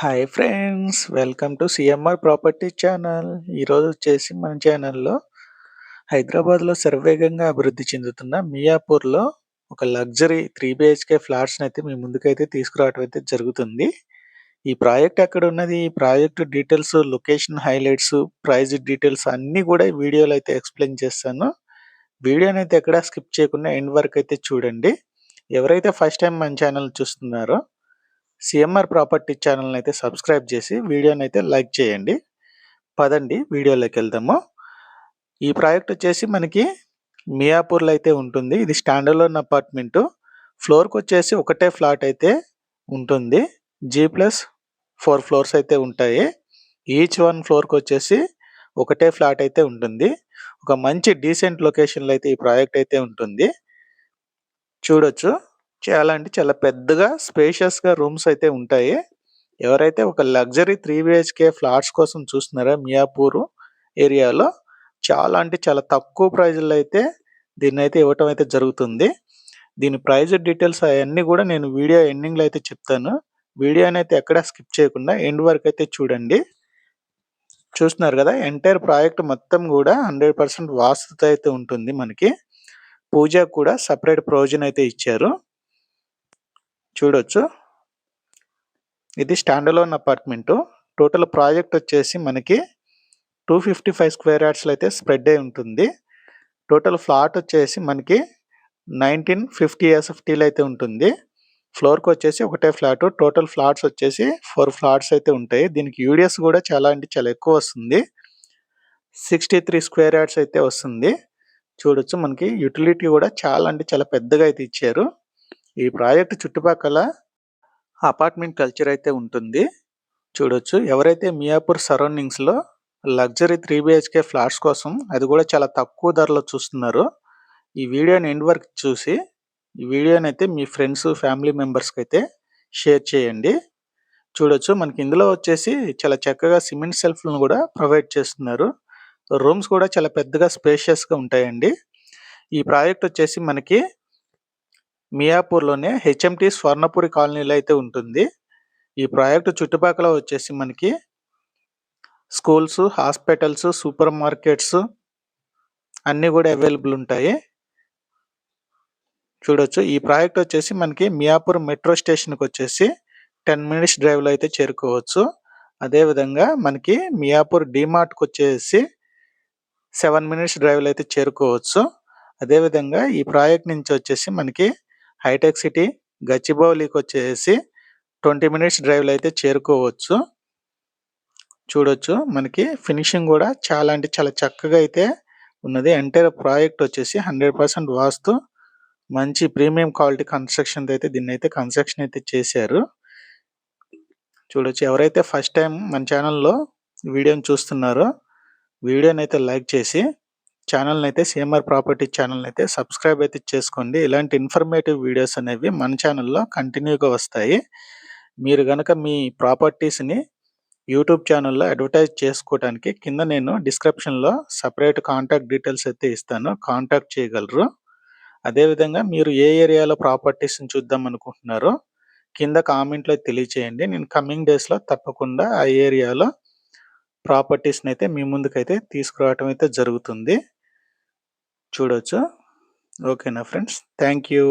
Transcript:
Hi friends welcome to CMR property channel ఈరోజు వచ్చేసి మన ఛానల్లో హైదరాబాద్లో శరవేగంగా అభివృద్ధి చెందుతున్న మియాపూర్లో ఒక లగ్జరీ త్రీ బిహెచ్కే ఫ్లాట్స్ని అయితే మీ ముందుకైతే తీసుకురావడం అయితే జరుగుతుంది. ఈ ప్రాజెక్ట్ ఎక్కడ ఉన్నది? ఈ project details location highlights price details అన్నీ కూడా వీడియోలో అయితే ఎక్స్ప్లెయిన్ చేస్తాను. వీడియోని అయితే ఎక్కడ స్కిప్ చేయకుండా ఎండ్ వరకు అయితే చూడండి. ఎవరైతే ఫస్ట్ టైం మన ఛానల్ చూస్తున్నారో సిఎంఆర్ ప్రాపర్టీ ఛానల్ని అయితే సబ్స్క్రైబ్ చేసి వీడియోని అయితే లైక్ చేయండి. పదండి వీడియోలోకి వెళ్దాము. ఈ ప్రాజెక్ట్ వచ్చేసి మనకి మియాపూర్లో అయితే ఉంటుంది. ఇది స్టాండర్లోన్ అపార్ట్మెంటు ఫ్లోర్కి వచ్చేసి ఒకటే ఫ్లాట్ అయితే ఉంటుంది. జీ ప్లస్ ఫోర్ ఫ్లోర్స్ అయితే ఉంటాయి. ఈచ్ వన్ ఫ్లోర్కి వచ్చేసి ఒకటే ఫ్లాట్ అయితే ఉంటుంది. ఒక మంచి డీసెంట్ లొకేషన్లో అయితే ఈ ప్రాజెక్ట్ అయితే ఉంటుంది. చూడొచ్చు. చాలా అంటే చాలా పెద్దగా స్పేషియస్‌గా రూమ్స్ అయితే ఉంటాయి. ఎవరైతే ఒక లగ్జరీ త్రీ బిహెచ్‌కే ఫ్లాట్స్ కోసం చూస్తున్నారో మియాపూర్ ఏరియాలో చాలా అంటే చాలా తక్కువ ప్రైజ్‌లో అయితే దీన్నైతే ఇవ్వటం అయితే జరుగుతుంది. దీని ప్రైజ్ డీటెయిల్స్ అవన్నీ కూడా నేను వీడియో ఎండింగ్‌లో అయితే చెప్తాను. వీడియోనైతే ఎక్కడ స్కిప్ చేయకుండా ఎండ్ వరకు అయితే చూడండి. చూస్తున్నారు కదా! ఎంటైర్ ప్రాజెక్ట్ మొత్తం కూడా హండ్రెడ్ పర్సెంట్ వాస్తుత అయితే ఉంటుంది మనకి. పూజకు కూడా సపరేట్ ప్రొవిజన్ అయితే ఇచ్చారు. చూడొచ్చు. ఇది స్టాండలోన్ అపార్ట్మెంటు. టోటల్ ప్రాజెక్ట్ వచ్చేసి మనకి 255 స్క్వేర్ యార్డ్స్‌లో అయితే స్ప్రెడ్ అయి ఉంటుంది. టోటల్ ఫ్లాట్ వచ్చేసి మనకి 1950 ఎస్ఎఫ్టీలో అయితే ఉంటుంది. ఫ్లోర్‌కి వచ్చేసి ఒకటే ఫ్లాట్. టోటల్ ఫ్లాట్స్ వచ్చేసి ఫోర్ ఫ్లాట్స్ అయితే ఉంటాయి. దీనికి యూడిఎస్ కూడా చాలా అంటే చాలా ఎక్కువ వస్తుంది. 63 స్క్వేర్ యార్డ్స్ అయితే వస్తుంది. చూడొచ్చు మనకి యుటిలిటీ కూడా చాలా అంటే చాలా పెద్దగా అయితే ఇచ్చారు. ఈ ప్రాజెక్ట్ చుట్టుపక్కల అపార్ట్మెంట్ కల్చర్ అయితే ఉంటుంది. చూడొచ్చు. ఎవరైతే మియాపూర్ సరౌండింగ్స్‌లో లగ్జరీ త్రీ బిహెచ్‌కే ఫ్లాట్స్ కోసం అది కూడా చాలా తక్కువ ధరలో చూస్తున్నారో ఈ వీడియోని ఎండ్ వరకు చూసి ఈ వీడియోని అయితే మీ ఫ్రెండ్స్, ఫ్యామిలీ మెంబర్స్‌కైతే షేర్ చేయండి. చూడొచ్చు మనకి ఇందులో వచ్చేసి చాలా చక్కగా సిమెంట్ సెల్ఫ్‌లను కూడా ప్రొవైడ్ చేస్తున్నారు. రూమ్స్ కూడా చాలా పెద్దగా స్పేషియస్‌గా ఉంటాయండి. ఈ ప్రాజెక్ట్ వచ్చేసి మనకి మియాపూర్‌లోనే హెచ్ఎంటీ స్వర్ణపురి కాలనీలో అయితే ఉంటుంది. ఈ ప్రాజెక్ట్ చుట్టుపక్కల వచ్చేసి మనకి స్కూల్స్, హాస్పిటల్స్, సూపర్ మార్కెట్స్ అన్నీ కూడా అవైలబుల్ ఉంటాయి. చూడొచ్చు. ఈ ప్రాజెక్ట్ వచ్చేసి మనకి మియాపూర్ మెట్రో స్టేషన్‌కి వచ్చేసి 10 మినిట్స్ డ్రైవ్‌లో అయితే చేరుకోవచ్చు. అదేవిధంగా మనకి మియాపూర్ డీమార్ట్‌కి వచ్చేసి సెవెన్ మినిట్స్ డ్రైవ్‌లో అయితే చేరుకోవచ్చు. అదేవిధంగా ఈ ప్రాజెక్ట్ నుంచి వచ్చేసి మనకి హైటెక్ సిటీ, గచ్చిబౌలికి వచ్చేసి 20 మినిట్స్ డ్రైవ్‌లో అయితే చేరుకోవచ్చు. చూడొచ్చు. మనకి ఫినిషింగ్ కూడా చాలా అంటే చాలా చక్కగా అయితే ఉన్నది. ఎంటైర్ ప్రాజెక్ట్ వచ్చేసి 100% వాస్తు మంచి ప్రీమియం క్వాలిటీ కన్స్ట్రక్షన్ అయితే దీన్ని అయితే కన్‌స్ట్రక్షన్ అయితే చేశారు. చూడొచ్చు. ఎవరైతే ఫస్ట్ టైం మన ఛానల్‌లో వీడియోని చూస్తున్నారో వీడియోని అయితే లైక్ చేసి ఛానల్ అయితే సిఎంఆర్ ప్రాపర్టీ ఛానల్‌నైతే సబ్స్క్రైబ్ అయితే చేసుకోండి. ఇలాంటి ఇన్ఫర్మేటివ్ వీడియోస్ అనేవి మన ఛానల్‌లో కంటిన్యూగా వస్తాయి. మీరు కనుక మీ ప్రాపర్టీస్‌ని యూట్యూబ్ ఛానల్‌లో అడ్వర్టైజ్ చేసుకోవడానికి కింద నేను డిస్క్రిప్షన్‌లో సపరేట్ కాంటాక్ట్ డీటెయిల్స్ అయితే ఇస్తాను. కాంటాక్ట్ చేయగలరు. అదేవిధంగా మీరు ఏ ఏరియాలో ప్రాపర్టీస్‌ని చూద్దాం అనుకుంటున్నారో కింద కామెంట్‌లో తెలియచేయండి. నేను కమింగ్ డేస్‌లో తప్పకుండా ఆ ఏరియాలో ప్రాపర్టీస్ని అయితే మీ ముందుకైతే తీసుకురావటం అయితే జరుగుతుంది. చూడవచ్చు ఓకేనా ఫ్రెండ్స్. Thank you.